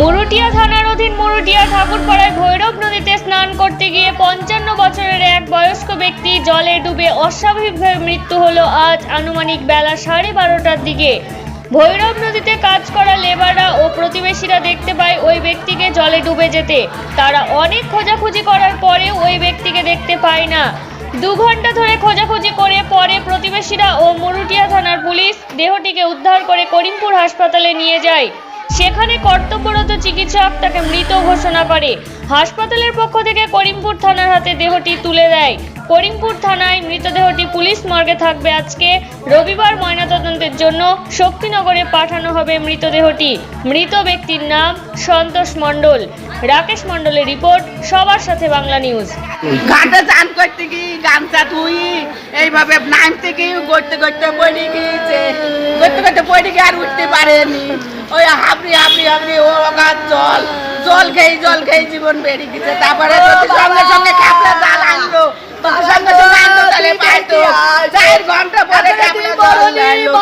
মুরুটিয়া থানার অধীন মুরুটিয়া ঠাকুরপাড়ায় ভৈরব নদীতে স্নান করতে গিয়ে পঞ্চান্ন বছরের এক বয়স্ক ব্যক্তি জলে ডুবে অস্বাভাবিকভাবে মৃত্যু হলো আজ আনুমানিক বেলা সাড়ে বারোটার দিকে। ভৈরব নদীতে কাজ করা লেবাররা ও প্রতিবেশীরা দেখতে পায় ওই ব্যক্তিকে জলে ডুবে যেতে। তারা অনেক খোঁজাখুঁজি করার পরে ওই ব্যক্তিকে দেখতে পায় না। দু ঘণ্টা ধরে খোঁজাখুঁজি করে পরে প্রতিবেশীরা ও মুরুটিয়া থানার পুলিশ দেহটিকে উদ্ধার করে করিমপুর হাসপাতালে নিয়ে যায়। সেখানে কর্তব্যরত চিকিৎসক তাকে মৃত ঘোষণা করে। হাসপাতালের পক্ষ থেকে করিমপুর থানার হাতে দেহটি তুলে দেয়। করিমপুর থানায় মৃতদেহটি পুলিশ মর্গে থাকবে আজকে। রবিবার ময়নাতদন্তের জন্য শক্তিনগরে পাঠানো হবে মৃতদেহটি। মৃত ব্যক্তির নাম সন্তোষ মণ্ডল। রাকেশ মণ্ডলের রিপোর্ট, সবার সাথে বাংলা নিউজ। চান করতে গিয়ে গামছা ধুই, এইভাবে নামতে গিয়ে করতে করতে পড়ে গিয়েছে। করতে করতে পড়ে গিয়ে আর উঠতে পারেনি। ওই হাবড়ি হাবড়ি হাবড়ি ও গাছ জল। জল খেয়ে জল খেয়ে জীবন বেরিয়ে গেছে। তারপরে সঙ্গে সঙ্গে খাপড়া জাল আনলো সঙ্গে সঙ্গে আনলো তাহলে পাইতো চার ঘণ্টা পরে জাল আনলো।